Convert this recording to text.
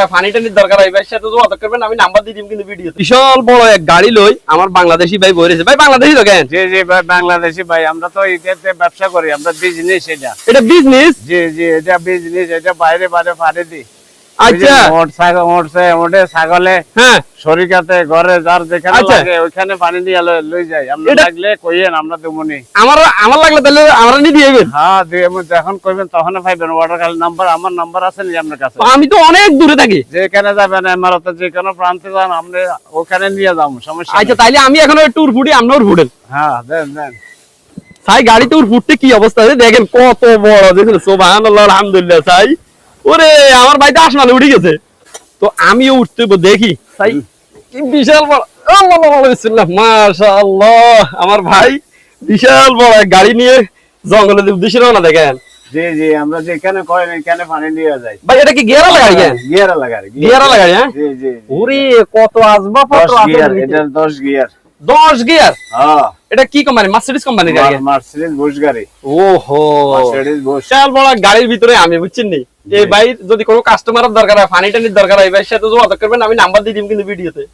দরকার হয় ভাইয়ের সাথে যোগাযোগ করবেন আমি নাম্বার দিয়ে কিন্তু ভিডিও বিশাল বড় এক গাড়ি লই আমার বাংলাদেশি ভাই ভাই বাংলাদেশি তো কেন? জি জি ভাই বাংলাদেশি ভাই আমরা তো এটাতে ব্যবসা করি আমরা বিজনেস এটা। এটা বিজনেস জি জি এটা বিজনেস এটা বাইরে বাইরে ফাড়ে দি আচ্ছা। মোট ছাগল মোটছে মোটে ছাগলে হ্যাঁ। শরীকাতে ঘরে যার যেখানে আচ্ছা। লাগে ওইখানে পানি দিয়ে লই- লই যাই। আমরা লাগলে কইয়েন আমরা দেবনি আমার আমার লাগলে তাহলে আমরা নিয়ে দিয়ে হ্যাঁ দিয়ে আমি যখন কইবেন তখন পাইবেন। ওয়াটার খালি নাম্বার আমার নাম্বার আছে নি আপনার কাছে? তো আমি তো অনেক দূরে থাকি। যেখানে যাবেন এমারতে যে কোনো প্রান্তে যান আমরা ওখানে নিয়ে যাব সমস্যা আচ্ছা তাইলে আমি এখন ট্যুর ফুটি আপনার ফুটেন হ্যাঁ দেন দেন। সাই গাড়িতে কি অবস্থা দেখেন কত বড় দেখেন সোবাহান আলহামদুলিল্লাহ সাই। ওরে আমার বাড়িতে আসমানে উঠে গেছে। তো আমিও উঠতে দেখি। সাই কি বিশাল বড় মাশাআল্লাহ আমার ভাই বিশাল বড় গাড়ি নিয়ে জঙ্গলের উদ্দেশ্যে রওনা দেখেন জি জি আমরা যেখানে করেন এখানে পানি নিয়ে যাই। ভাই এটা কি গিয়ার গাড়ি কেন? গিয়ার লাগা গিয়ার গাড়ি হ্যাঁ? জি জি। ওরে কত আসবাব দশ গিয়ার এটা দশ গিয়ার। দশ গিয়ার? হ্যাঁ। এটা কি কোম্পানি মার্সিডিজ কোম্পানি গাড়ি? মার্সিডিজ বুশ গাড়ি। ওহো। মার্সিডিজ বুশ চাল বড় গাড়ির ভিতরে আমি বুঝছেন নি এই ভাই যদি কোনো কাস্টমারের দরকার হয় ফানি টানির দরকার হয় ভাই সাথে যোগাযোগ করবেন আমি নাম্বার দিয়ে দিব কিন্তু ভিডিওতে